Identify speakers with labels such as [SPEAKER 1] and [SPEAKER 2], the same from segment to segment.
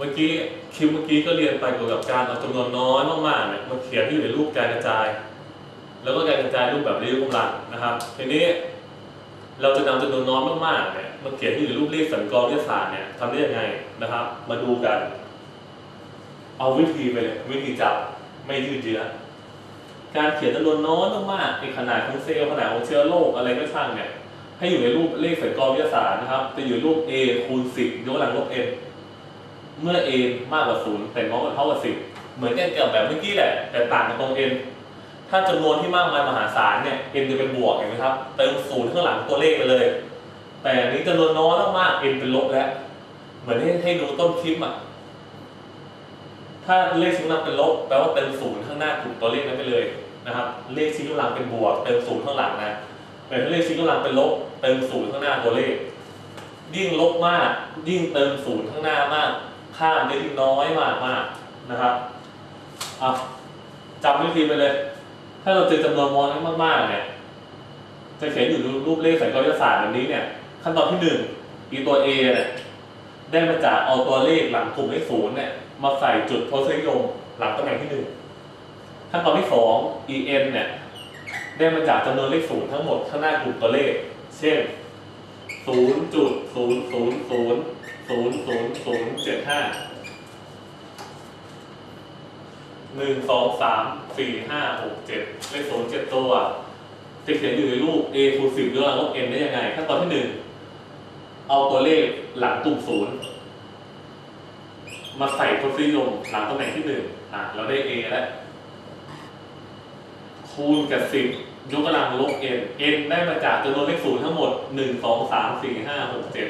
[SPEAKER 1] เมื่อกี้คลิปเมื่อกี้ก็เรียนไปเกี่ยวกับการเอาจำนวนน้อยมากๆเนี่ยมาเขียนที่อยู่ในรูปการกระจาย แล้วก็การกระจายรูปแบบระยุกกำลังนะครับ ทีนี้เราจะนำจำนวนน้อยมากๆเนี่ยมาเขียนที่อยู่ในรูปเลขสันกรวิทยาศาสตร์เนี่ยทำได้ยังไงนะครับ มาดูกัน เอาวิธีไปเลยวิธีจับไม่ยืดเยื้อการเขียนจำนวนน้อยมากๆในขนาดของเซลล์ขนาดของเชื้อโรคอะไรก็ช่างเนี่ยให้อยู่ในรูปเลขสันกรวิทยาศาสตร์นะครับจะอยู่รูป a คูณ10ยกกำลังลบ n เมื่อ a มากกว่า0แต่น้อยกว่าเท่ากับ10เหมือนกันกับแบบเมื่อกี้แหละ แต่ต่างกันตรง n ถ้าจำนวนที่มากมายมหาศาลเนี่ย n จะเป็นบวกเห็นไหมครับเติมศูนย์ข้างหลังตัวเลขไปเลย แต่อันนี้จำนวนน้อยมากๆ n เป็นลบแล้ว เหมือนให้ให้ดูต้นคลิปอะถ้าเลขชิ้นกำลังเป็นลบแปลว่าเติมศูนย์ข้างหน้ากลุ่มตัวเลขนั้นไปเลยนะครับ เลขชิ้นกำลังเป็นบวก เติมศูนย์ข้างหลังนะแต่ถ้าเลขชิ้นกำลังเป็นลบเติมศูนย์ข้างหน้าตัวเลขยิ่งลบมากยิ่งเติมศูนย์ข้างหน้ามาก ข้ามได้ยิ่งน้อยมากมากนะครับอะจำวิธีไปเลย ถ้าเราเจอจำนวนมอนมากๆเนี่ยจะเขียนอยู่รูปเลขสัญกรวิทยาศาสตร์แบบนี้เนี่ย ขั้นตอนที่หนึ่งอีตัว A เนี่ยได้มาจากเอาตัวเลขหลังกลุ่มเลขศูนย์เนี่ยมาใส่จุดทศนิยมหลังตำแหน่งที่หนึ่งขั้นตอนที่สอง en เนี่ยได้มาจากจำนวนเลขศูนย์ทั้งหมดข้างหน้ากลุ่มตัวเลข เช่น ศูนย์จุดศูนย์ศูนย์ศูนย์ศูนย์ศูนย์ศูนย์เจ็ดห้าหนึ่งสองสามสี่ห้าหกเจ็ดเลขศูนย์เจ็ดตัวจะเขียนอยู่ในรูป a คูณสิบยกกำลังลบ n ได้ยังไงขั้นตอนที่หนึ่งเอาตัวเลขหลังตุ่มศูนย์มาใส่ทศนิยมหลังตำแหน่งที่หนึ่งอะเราได้ a แล้วคูณกับสิบ ยกกำลังลบ n n ได้มาจากจำนวนเลขศูนย์ทั้งหมดหนึ่งสองสามสี่ห้าหกเจ็ด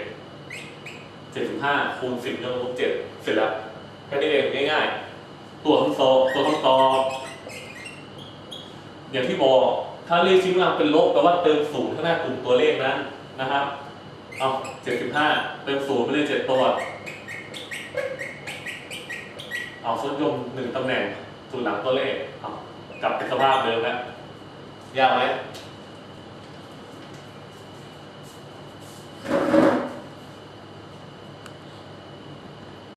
[SPEAKER 1] เจ็ดสิบห้าคูณสิบยกกำลังลบเจ็ดเสร็จแล้วแค่นี้เองง่ายๆ ตัวคำตอบตัวคำตอบอย่างที่บอกถ้าเลขชิ้นกำลังเป็นลบแปลว่าเติมศูนย์ข้างหน้ากลุ่มตัวเลขนั้นนะครับเอาเจ็ดสิบห้าเติมศูนย์ไปเลยเจ็ดตัวเอาทศนิยมหนึ่งตำแหน่งศูนย์หลังตัวเลขเอากลับเป็นสภาพเดิมแล้ว ยากไหม
[SPEAKER 2] ย